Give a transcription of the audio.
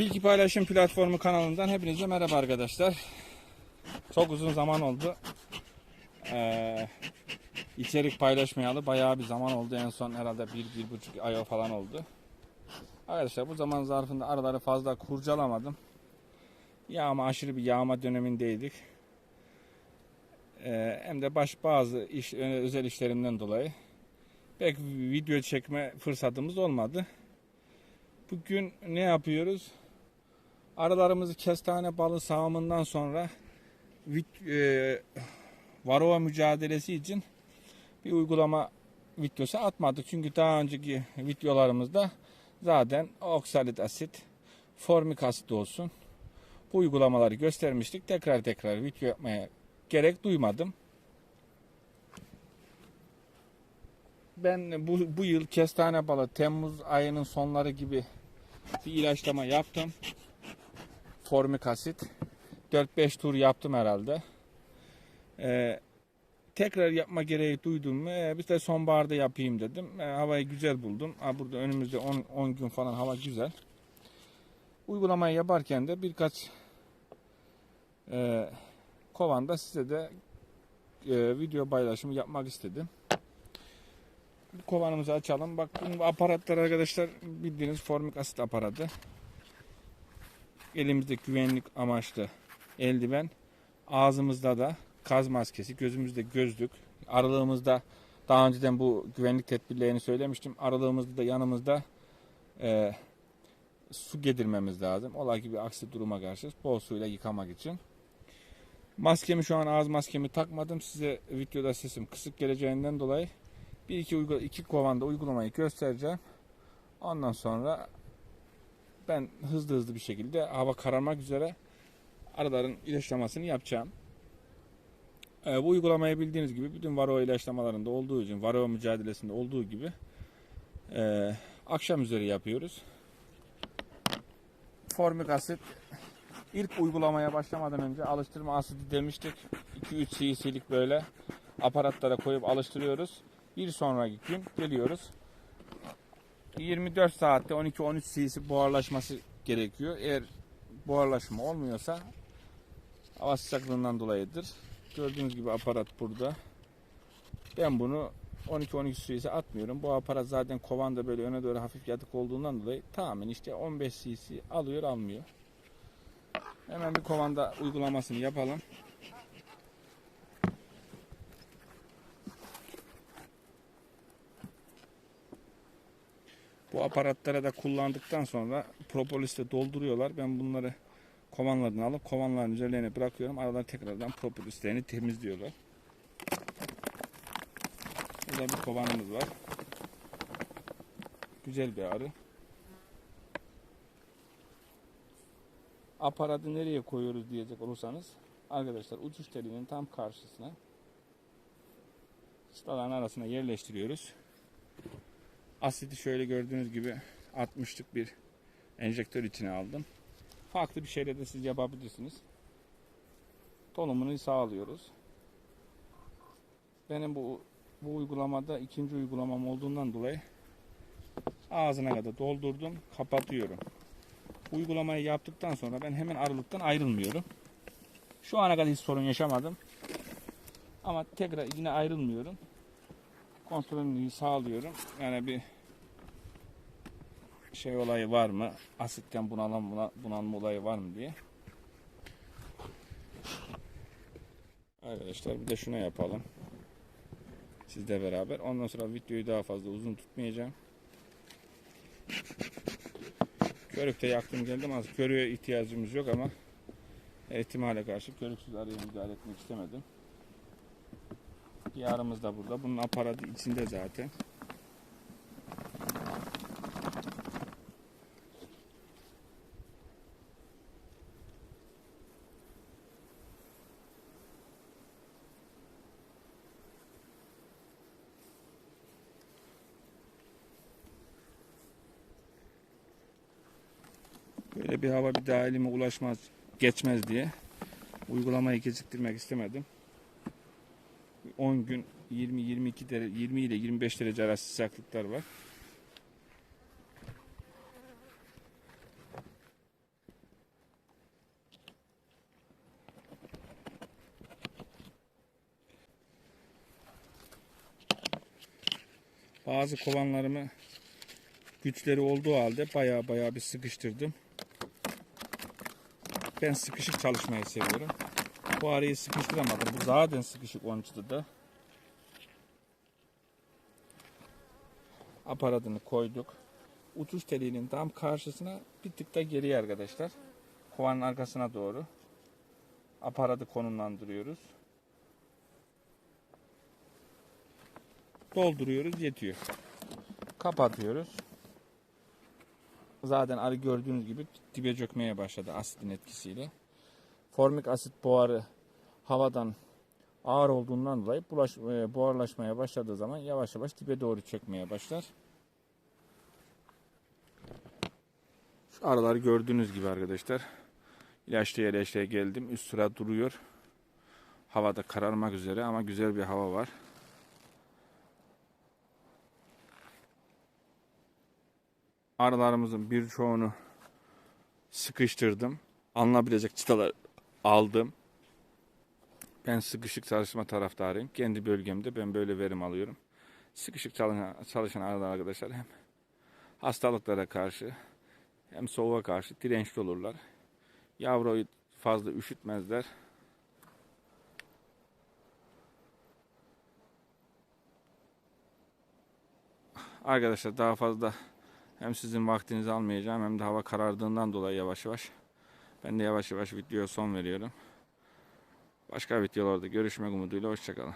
Bilgi Paylaşım Platformu kanalından hepinize merhaba arkadaşlar. Çok uzun zaman oldu. Ee, içerik paylaşmayalı bayağı bir zaman oldu. En son herhalde bir, bir buçuk ay falan oldu. Arkadaşlar bu zaman zarfında araları fazla kurcalamadım. Yağma aşırı bir yağma dönemindeydik. Ee, hem de baş bazı iş, özel işlerimden dolayı pek video çekme fırsatımız olmadı. Bugün ne yapıyoruz? Aralarımızı kestane balı sağımından sonra e, varova mücadelesi için bir uygulama videosu atmadık. Çünkü daha önceki videolarımızda zaten oksalit asit, formik asit olsun bu uygulamaları göstermiştik. Tekrar tekrar video yapmaya gerek duymadım. Ben bu, bu yıl kestane balı Temmuz ayının sonları gibi bir ilaçlama yaptım. Formik asit. 4-5 tur yaptım herhalde. Ee, tekrar yapma gereği duydum mu? Ee, biz de sonbaharda yapayım dedim. Ee, havayı güzel buldum. Ha, burada önümüzde 10, 10 gün falan hava güzel. Uygulamayı yaparken de birkaç e, kovanda size de e, video paylaşımı yapmak istedim. Kovanımızı açalım. Bak bu aparatlar arkadaşlar bildiğiniz formik asit aparatı. Elimizde güvenlik amaçlı eldiven. Ağzımızda da kaz maskesi, gözümüzde gözlük. Aralığımızda daha önceden bu güvenlik tedbirlerini söylemiştim. Aralığımızda da yanımızda e, su getirmemiz lazım. Olay gibi aksi duruma karşı bol suyla yıkamak için. Maskemi şu an ağız maskemi takmadım. Size videoda sesim kısık geleceğinden dolayı bir iki, uygula, iki kovanda uygulamayı göstereceğim. Ondan sonra ben hızlı hızlı bir şekilde hava kararmak üzere araların ilaçlamasını yapacağım. Ee, bu uygulamayı bildiğiniz gibi bütün varroa ilaçlamalarında olduğu için, varroa mücadelesinde olduğu gibi e, akşam üzeri yapıyoruz. Formik asit ilk uygulamaya başlamadan önce alıştırma asidi demiştik. 2-3 cc'lik böyle aparatlara koyup alıştırıyoruz. Bir sonraki gün geliyoruz. 24 saatte 12-13 cc buharlaşması gerekiyor. Eğer buharlaşma olmuyorsa hava sıcaklığından dolayıdır. Gördüğünüz gibi aparat burada. Ben bunu 12-13 cc atmıyorum. Bu aparat zaten kovanda böyle öne doğru hafif yatık olduğundan dolayı tamamen işte 15 cc alıyor almıyor. Hemen bir kovanda uygulamasını yapalım. Bu aparatlara da kullandıktan sonra propolisle dolduruyorlar. Ben bunları kovanlardan alıp kovanların üzerlerine bırakıyorum. Aralar tekrardan propolislerini temizliyorlar. Burada bir kovanımız var. Güzel bir arı. Aparatı nereye koyuyoruz diyecek olursanız arkadaşlar uçuş telinin tam karşısına çıtaların arasına yerleştiriyoruz. Asidi şöyle gördüğünüz gibi 60'lık bir enjektör içine aldım. Farklı bir şeyle de siz yapabilirsiniz. Dolumunu sağlıyoruz. Benim bu bu uygulamada ikinci uygulamam olduğundan dolayı ağzına kadar doldurdum, kapatıyorum. Uygulamayı yaptıktan sonra ben hemen arılıktan ayrılmıyorum. Şu ana kadar hiç sorun yaşamadım. Ama tekrar yine ayrılmıyorum. Kontrolünü sağlıyorum. Yani bir şey olayı var mı? Asitten bunalan bunalma olayı var mı diye. Arkadaşlar bir de şuna yapalım. Sizle beraber. Ondan sonra videoyu daha fazla uzun tutmayacağım. Körükte yaktım geldim az körüğe ihtiyacımız yok ama ihtimale karşı körüksüz araya müdahale etmek istemedim. Bir arımız da burada. Bunun aparatı içinde zaten. Böyle bir hava bir daha elime ulaşmaz, geçmez diye uygulamayı geciktirmek istemedim. 10 gün 20 22 derece 20 ile 25 derece arası sıcaklıklar var. Bazı kovanlarımı güçleri olduğu halde baya baya bir sıkıştırdım. Ben sıkışık çalışmayı seviyorum. Bu arayı sıkıştıramadım. Bu zaten sıkışık onçtu da. Aparatını koyduk. Uçuş teliğinin tam karşısına bir tık da geriye arkadaşlar. Kovanın arkasına doğru. Aparatı konumlandırıyoruz. Dolduruyoruz yetiyor. Kapatıyoruz. Zaten arı gördüğünüz gibi dibe çökmeye başladı asitin etkisiyle. Formik asit buharı havadan ağır olduğundan dolayı bulaş, e, buharlaşmaya başladığı zaman yavaş yavaş dibe doğru çökmeye başlar. Şu araları gördüğünüz gibi arkadaşlar. İlaçlı ilaçlıya geldim. Üst sıra duruyor. Havada kararmak üzere ama güzel bir hava var. Arılarımızın birçoğunu sıkıştırdım. Alınabilecek çıtalar aldım. Ben sıkışık çalışma taraftarıyım. Kendi bölgemde ben böyle verim alıyorum. Sıkışık çalışan, çalışan arkadaşlar hem hastalıklara karşı hem soğuğa karşı dirençli olurlar. Yavruyu fazla üşütmezler. Arkadaşlar daha fazla hem sizin vaktinizi almayacağım hem de hava karardığından dolayı yavaş yavaş ben de yavaş yavaş videoya son veriyorum. Başka videolarda görüşmek umuduyla hoşçakalın.